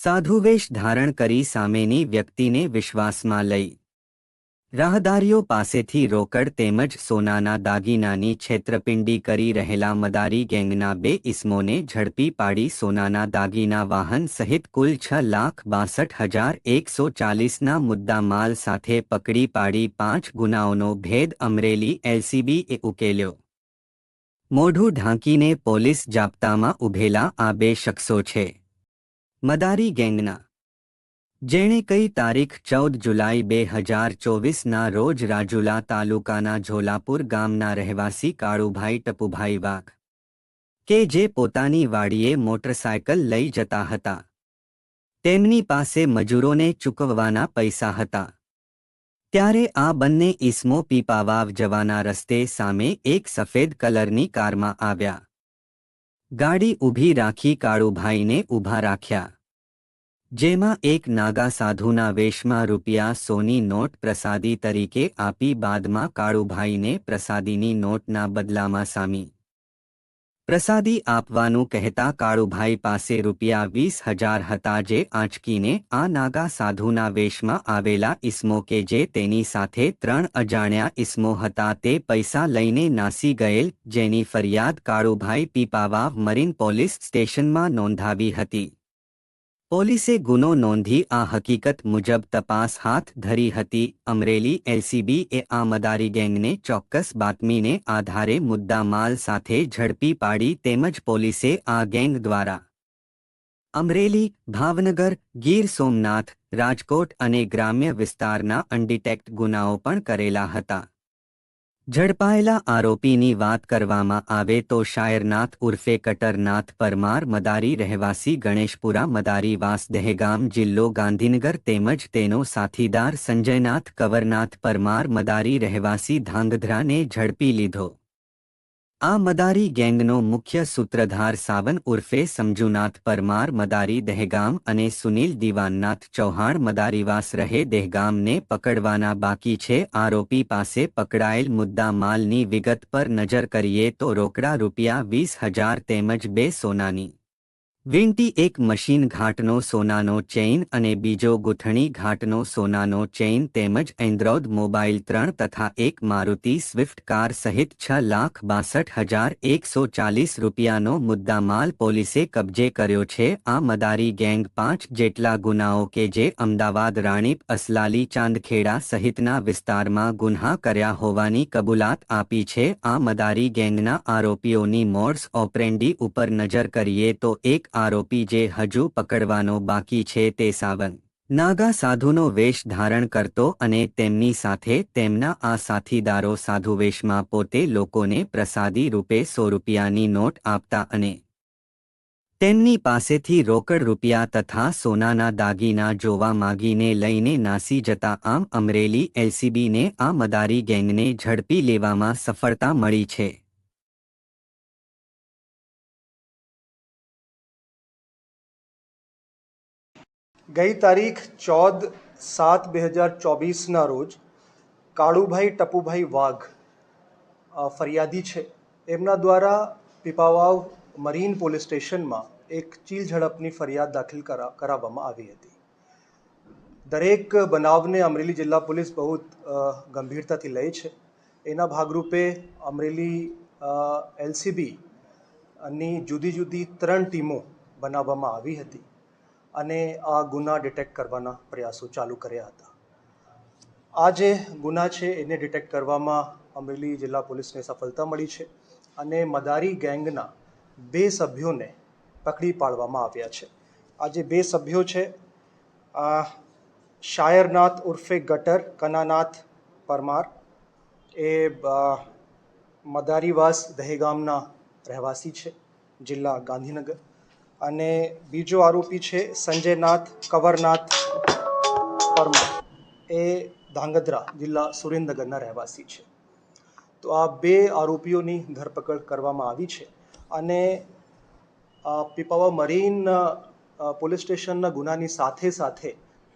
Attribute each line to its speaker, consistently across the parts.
Speaker 1: સાધુવેશ ધારણ કરી સામેની વ્યક્તિને વિશ્વાસમાં લઈ. રાહદારીઓ પાસેથી રોકડ તેમજ સોનાના દાગીનાની છેતરપિંડી કરી રહેલા મદારી ગેંગના બે ઇસમોને ઝડપી પાડી સોનાના દાગીના વાહન સહિત કુલ છ લાખ બાસઠ હજાર એકસો ચાલીસના મુદ્દા માલ સાથે પકડી પાડી પાંચ ગુનાઓનો ભેદ અમરેલી એલસીબીએ ઉકેલ્યો. મોઢું ઢાંકીને પોલીસ જાપ્તામાં ઉભેલા આ બે શખ્સો છે. મદારી ગેંગના. જેણે કઈ તારીખ ચૌદ જુલાઈ બે હજાર ચોવીસના રોજ રાજુલા તાલુકાના ઝોલાપુર ગામના રહેવાસી કાળુભાઈ ટપુભાઈ વાઘ, કે જે પોતાની વાડીએ મોટરસાયકલ લઈ જતા હતા. તેમની પાસે મજૂરોને ચૂકવવાના પૈસા હતા. ત્યારે આ બંને ઈસમો પીપાવાવ જવાના રસ્તે સામે એક સફેદ કલરની કારમાં આવ્યા. ગાડી ઊભી રાખી કાળુભાઈને ઊભા રાખ્યા. જેમાં એક નાગા સાધુના વેશમાં રૂપિયા સોની નોટ પ્રસાદી તરીકે આપી બાદમાં કાળુભાઈને પ્રસાદીની નોટના બદલામાં સામી પ્રસાદી આપવાનું કહેતા કાળુભાઈ પાસે રૂપિયા વીસ હજાર હતા જે આંચકીને આ નાગા સાધુના વેશમાં આવેલા ઇસમો કે જે તેની સાથે ત્રણ અજાણ્યા ઇસમો હતા તે પૈસા લઈને નાસી ગયેલ, જેની ફરિયાદ કાળુભાઈ પીપાવા મરીન પોલીસ સ્ટેશનમાં નોંધાવી હતી. પોલીસે ગુનો નોંધી આ હકીકત મુજબ તપાસ હાથ ધરી હતી. અમરેલી એલસીબીએ આ મદારી ગેંગને ચોક્કસ બાતમીને આધારે મુદ્દા માલ સાથે ઝડપી પાડી તેમજ પોલીસે આ ગેંગ દ્વારા અમરેલી, ભાવનગર, ગીર સોમનાથ, રાજકોટ અને ગ્રામ્ય વિસ્તારના અનડિટેક્ટ ગુનાઓ પણ કરેલા હતા. ઝડપાયેલા આરોપીની વાત કરવામાં આવે તો શાયરનાથ ઉર્ફે કટરનાથ પરમાર મદારી રહેવાસી ગણેશપુરા મદારી વાસ દહેગામ જિલ્લો ગાંધીનગર તેમજ તેનો સાથીદાર સંજયનાથ કવરનાથ પરમાર મદારી રહેવાસી ધાંગધ્રાને ઝડપી લીધો. આ મદારી ગેંગનો મુખ્ય સૂત્રધાર સાવન ઉર્ફે સમજુનાથ પરમાર મદારી દહેગામ અને સુનિલ દિવાનનાથ ચૌહાણ મદારીવાસ રહે દહેગામને પકડવાના બાકી છે. આરોપી પાસે પકડાયેલ મુદ્દા માલની વિગત પર નજર કરીએ તો રોકડા રૂપિયા વીસ હજાર તેમજ બે સોનાની વીંટી એક મશીન ઘાટનો સોનાનો ચેઇન અને બીજો ગૂંથણી ઘાટનો સોનાનો ચેઇન તેમજ એન્દ્રોદ મોબાઈલ ત્રણ તથા એક મારુતિ સ્વિફ્ટ કાર સહિત છ લાખ બાસઠ હજાર એકસો ચાલીસ રૂપિયાનો મુદ્દામાલ પોલીસે કબજે કર્યો છે. આ મદારી ગેંગ પાંચ જેટલા ગુનાઓ કે જે અમદાવાદ રાણીપ અસલાલી ચાંદખેડા સહિતના વિસ્તારમાં ગુન્હા કર્યા હોવાની કબૂલાત આપી છે. આ મદારી ગેંગના આરોપીઓની મોડ્સ ઓપરેન્ડી ઉપર નજર કરીએ તો એક આરોપી જે હજુ પકડવાનો બાકી છે તે સાવન. નાગા સાધુનો વેશ ધારણ કરતો અને તેમની સાથે તેમના આ સાથીદારો સાધુવેશમાં પોતે લોકોને પ્રસાદી રૂપે સો રૂપિયાની નોટ આપતા અને તેમની પાસેથી રોકડ રૂપિયા તથા સોનાના દાગીના જોવા માગીને લઈને નાસી જતા આમ અમરેલી એલસીબીને આ મદારી ગેંગને ઝડપી લેવામાં સફળતા મળી છે.
Speaker 2: ગઈ તારીખ ચૌદ સાત બે હજાર ચોવીસના રોજ કાળુભાઈ ટપુભાઈ વાઘ ફરિયાદી છે. એમના દ્વારા પીપાવાવ મરીન પોલીસ સ્ટેશનમાં એક ચીલ ઝડપની ફરિયાદ દાખલ કરા, કરાવવામાં આવી હતી. દરેક બનાવને અમરેલી જિલ્લા પોલીસ બહુ ગંભીરતાથી લે છે. એના ભાગરૂપે અમરેલી એલસીબી ની જુદી જુદી ત્રણ ટીમો બનાવવામાં આવી હતી. અને આ ગુના ડિટેક્ટ કરવાના પ્રયાસો ચાલુ કર્યા હતા. આ જે ગુના છે એને ડિટેક્ટ કરવામાં અમરેલી જિલ્લા પોલીસને સફળતા મળી છે અને મદારી ગેંગના બે સભ્યોને પકડી પાડવામાં આવ્યા છે. આ જે બે સભ્યો છે શાયરનાથ ઉર્ફે ગટર, કનાનાથ પરમાર, એ મદારીવાસ દહેગામના રહેવાસી છે, જિલ્લા ગાંધીનગર. અને બીજો આરોપી છે સંજયનાથ કવરનાથ પરમાર. એ ધાંગધ્રા જિલ્લા સુરેન્દ્રનગરના રહેવાસી છે. તો આ બે આરોપીઓની ધરપકડ કરવામાં આવી છે અને પીપાવા મરીન પોલીસ સ્ટેશનના ગુનાની સાથે સાથે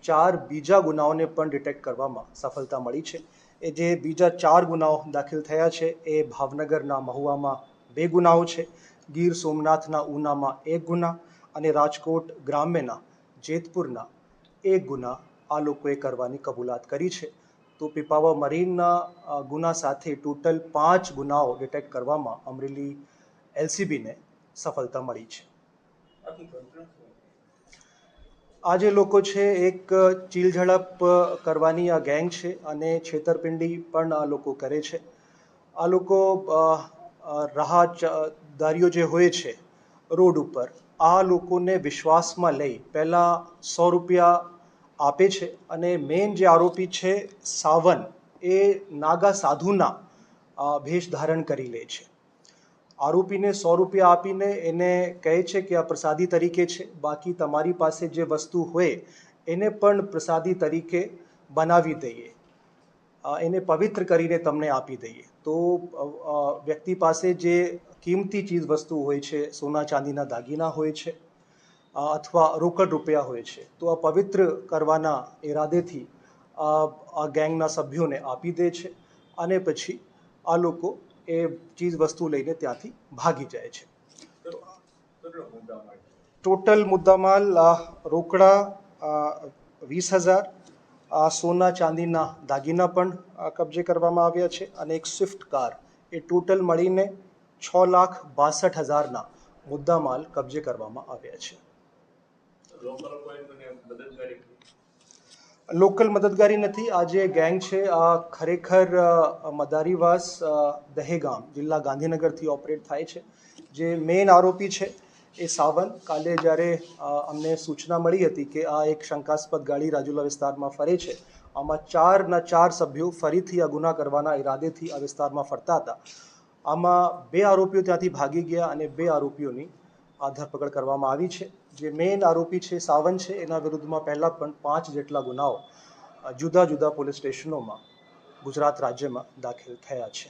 Speaker 2: ચાર બીજા ગુનાઓને પણ ડિટેક્ટ કરવામાં સફળતા મળી છે. એ જે બીજા ચાર ગુનાઓ દાખલ થયા છે એ ભાવનગરના મહુવામાં બે ગુનાઓ છે. ગીર સોમનાથના ઉનામાં એક ગુના અને રાજકોટ ગ્રામ્યના જેતપુરના એક ગુના આ લોકોએ કરવાની કબૂલાત કરી છે. તો પીપાવા મરીનના ગુના સાથે ટોટલ પાંચ ગુનાઓ ડિટેક્ટ કરવામાં અમરેલી એલસીબીને સફળતા મળી છે. આ જે લોકો છે એક ચીલઝડપ કરવાની આ ગેંગ છે અને છેતરપિંડી પણ આ લોકો કરે છે. આ લોકો રાહદારીઓ જે હોય છે, રોડ ઉપર, આ લોકોને વિશ્વાસમાં લઈ પહેલાં સો રૂપિયા આપે છે અને મેઇન જે આરોપી છે, સાવન, એ નાગા સાધુના ભેષ ધારણ કરી લે છે. આરોપીને સો રૂપિયા આપીને એને કહે છે કે આ પ્રસાદી તરીકે છે, બાકી તમારી પાસે જે વસ્તુ હોય, એને પણ પ્રસાદી તરીકે બનાવી દઈએ. એને પવિત્ર કરીને તમને આપી દઈએ. તો વ્યક્તિ પાસે જે કિંમતી ચીજ વસ્તુ હોય છે, સોના ચાંદીના દાગીના હોય છે અથવા રોકડ રૂપિયા હોય છે, તો આ પવિત્ર કરવાના ઈરાદેથી આ ગેંગના સભ્યોને આપી દે છે અને પછી આ લોકો એ ચીજ વસ્તુ લઈને ત્યાંથી ભાગી જાય છે. ટોટલ મુદ્દામાલ રોકડા વીસ હજાર સોના ચાંદીના દાગીના પણ કબજે કરવામાં આવ્યા છે અને એક સ્વિફ્ટ કાર એ ટોટલ મળીને છ લાખ બાસઠ હજારના મુદ્દામાલ કબજે કરવામાં આવ્યા છે. લોકલ મદદગારી નથી, આ જે ગેંગ છે, આ ખરેખર મદારીવાસ દહેગામ જિલ્લા ગાંધીનગરથી ઓપરેટ થાય છે. જે મેઇન આરોપી છે એ સાવન. કાલે જ્યારે અમને સૂચના મળી હતી કે આ એક શંકાસ્પદ ગાડી રાજુલા વિસ્તારમાં ફરે છે, આમાં ચારના ચાર સભ્યો ફરીથી આ ગુના કરવાના ઈરાદેથી આ વિસ્તારમાં ફરતા હતા. આમાં બે આરોપીઓ ત્યાંથી ભાગી ગયા અને બે આરોપીઓની આ ધરપકડ કરવામાં આવી છે. જે મેઇન આરોપી છે, સાવન છે, એના વિરુદ્ધમાં પહેલાં પણ પાંચ જેટલા ગુનાઓ જુદા જુદા પોલીસ સ્ટેશનોમાં ગુજરાત રાજ્યમાં દાખલ થયા છે.